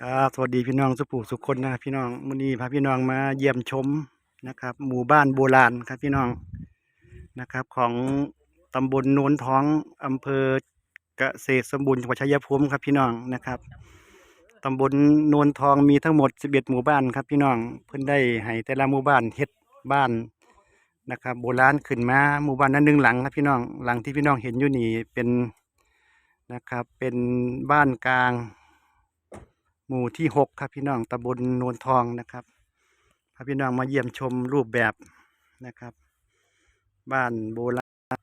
ครับสวัสดีพี่น้องสุภูสุขคนนะครับพี่น้องมื้อนี้พาพี่น้องมาเยี่ยมชมนะครับ หมู่บ้านโบราณครับพี่น้องนะครับ ของตำบลโนนท้องอำเภอเกษตรสมบูรณ์จังหวัดชัยภูมิครับพี่น้องนะครับตำบลโนนทองมีทั้งหมด 11 หมู่บ้านครับพี่น้องเพิ่นได้ให้แต่ละหมู่บ้านเฮ็ดบ้านนะครับ โบราณขึ้นมาหมู่บ้านนั้นหนึ่งหลังครับพี่น้องหลังที่พี่น้องเห็นอยู่นี่เป็น นะครับ เป็นบ้านกลาง หมู่ที่หกครับพี่น้องตำบลโนนทองนะครับพาพี่น้องมาเยี่ยมชมรูปแบบนะครับ บ้านโบราณ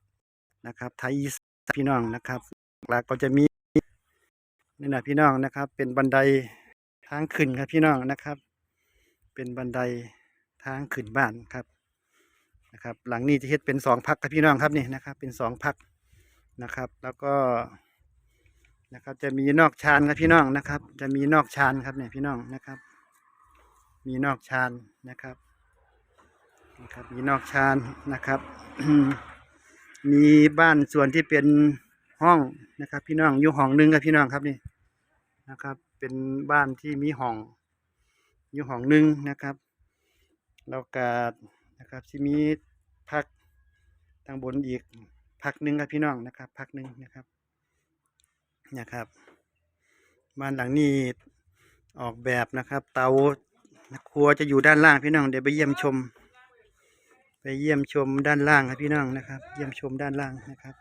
นะครับไทยอีสานพี่น้องนะครับหลักก็จะมีนี่นะพี่น้องนะครับ เป็นบันไดทางขึ้นครับพี่น้องนะครับ เป็นบันไดทางขึ้นบ้านครับนะครับ หลังนี้จะเฮ็ดเป็นสองพักครับพี่น้องครับนี่นะครับ เป็นสองพักนะครับ แล้วก็ นะครับ จะมีนอกชานครับพี่น้องนะครับ จะมีนอกชานครับเนี่ยพี่น้องนะครับ มีนอกชานนะครับนะครับ มีนอกชานนะครับ มีบ้านส่วนที่เป็นห้องนะครับ พี่น้องอยู่ห้องหนึงครับพี่น้องครับนี่นะครับ เป็นบ้านที่มีห้องอยู่ห้องหนึงนะครับแล้วก็นะครับที่มีพักทางบนอีกพักหนึ่งครับพี่น้องนะครับ พักหนึ่งนะครับ นะครับ บ้านหลังนี้ออกแบบนะครับ เตาครัวจะอยู่ด้านล่างพี่น้องเดี๋ยวไปเยี่ยมชม ไปเยี่ยมชมด้านล่างครับพี่น้องนะครับ เยี่ยมชมด้านล่างนะครับ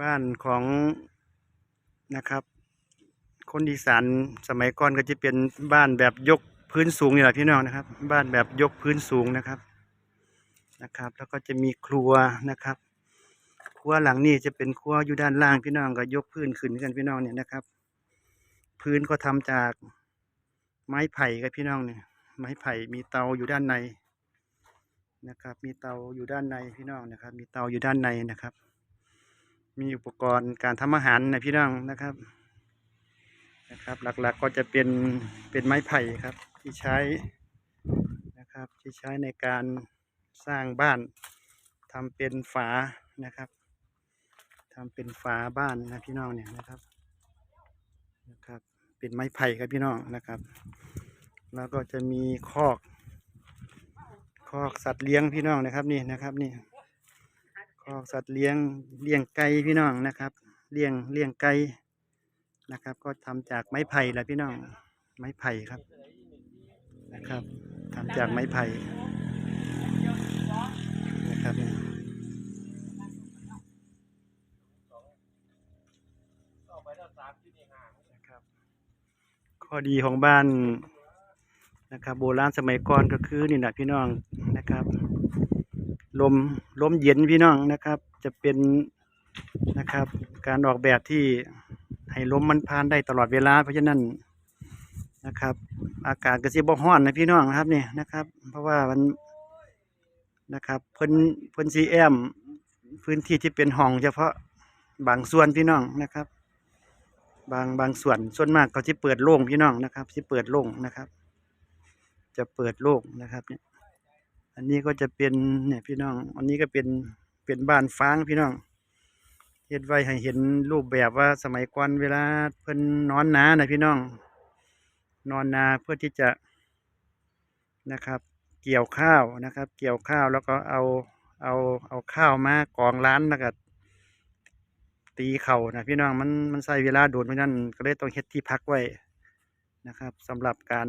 บ้านของนะครับ คนอีสานสมัยก่อนก็จะเป็นบ้านแบบยก พื้นสูงนี่แหละพี่น้องนะครับ บ้านแบบยกพื้นสูงนะครับนะครับ แล้วก็จะมีครัวนะครับ ครัวหลังนี้จะเป็นครัวอยู่ด้านล่างพี่น้องก็ยกพื้นขึ้นกันพี่น้องเนี่ยนะครับ พื้นก็ทำจากไม้ไผ่ครับพี่น้องเนี่ยไม้ไผ่มีเตาอยู่ด้านในนะครับ มีเตาอยู่ด้านในพี่น้องนะครับ มีเตาอยู่ด้านในนะครับ มีอุปกรณ์การทำอาหารนะพี่น้องนะครับนะครับ หลักๆก็จะเป็นเป็นไม้ไผ่ครับ ที่ใช้นะครับที่ใช้ในการสร้างบ้านทำเป็นฝานะครับทำเป็นฝาบ้านนะพี่น้องเนี่ยนะครับนะครับ เป็นไม้ไผ่ครับพี่น้องนะครับ แล้วก็จะมีคอกคอกสัตว์เลี้ยงพี่น้องนะครับนี่นะครับนี่คอกสัตว์เลี้ยงเลี้ยงไก่พี่น้องนะครับเลี้ยงเลี้ยงไก่นะครับ ก็ทำจากไม้ไผ่แหละพี่น้องไม้ไผ่ครับ นะครับทำจากไม้ไผ่นะครับนะครับ ข้อดีของบ้านนะครับ โบราณสมัยก่อนก็คือนี่แหละพี่น้องนะครับ ลมลมเย็นพี่น้องนะครับ จะเป็นนะครับ การออกแบบที่ให้ลมมันผ่านได้ตลอดเวลาเพราะฉะนั้น นะครับ อากาศก็สิบ่ร้อนนะพี่น้องนะครับนี่นะครับ เพราะว่ามันนะครับเพิ่นเพิ่นซีแอมพื้นที่ที่เป็นห้อง เฉพาะบางส่วนพี่น้องนะครับ บางบางส่วนส่วนมากเขาที่เปิดโล่งพี่น้องนะครับที่เปิดโล่งนะครับ จะเปิดโล่งนะครับเนี่ยอันนี้ก็จะเป็นเนี่ยพี่น้อง อันนี้ก็เป็นเป็นบ้านฟางพี่น้องเฮ็ดไว้ให้เห็นรูปแบบว่าสมัยก่อนเวลาเพิ่นนอนนานะพี่น้อง นอนนาเพื่อที่จะนะครับ เกี่ยวข้าวนะครับ เกี่ยวข้าวแล้วก็เอาเอาเอาข้าวมากองร้านแล้วก็ตีเข่านะพี่น้องมันมันใช้เวลาโดนเพราะนั้นก็เลยต้องเฮ็ดที่พักไว้นะครับสำหรับการ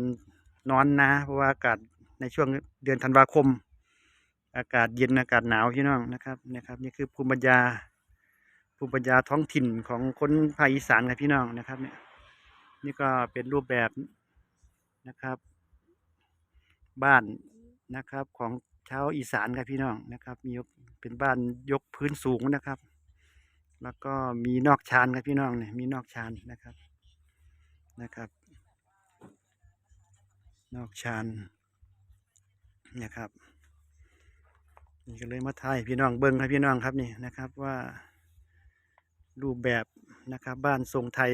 นอนนาเพราะว่าอากาศในช่วงเดือนธันวาคม อากาศเย็นอากาศหนาวพี่น้องนะครับนะครับ นี่คือภูมิปัญญาภูมิปัญญาท้องถิ่นของคนภาคอีสานครับพี่น้องนะครับเนี่ยนี่ก็เป็นรูปแบบ นะครับ บ้านนะครับของชาวอีสานครับพี่น้องนะครับ มีเป็นบ้านยกพื้นสูงนะครับ แล้วก็มีนอกชานครับพี่น้องเนี่ยมีนอกชานนะครับนะครับ นอกชานนะครับนี่ก็เลยมาถ่ายพี่น้องเบิ้งครับพี่น้องครับนี่นะครับว่ารูปแบบนะครับ บ้านทรงไทย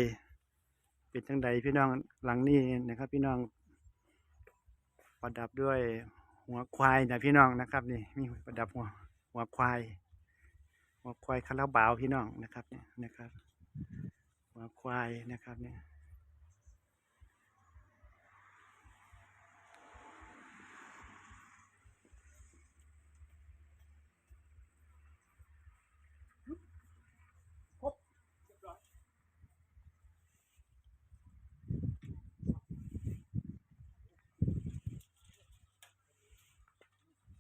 เป็นจังใดพี่น้องหลังนี้นะครับ พี่น้อง ประดับด้วยหัวควายนะพี่น้องนะครับนี่มีประดับหัวหัวควาย หัวควายคาราบาวพี่น้องนะครับเนี่ยนะครับ หัวควายนะครับเนี่ย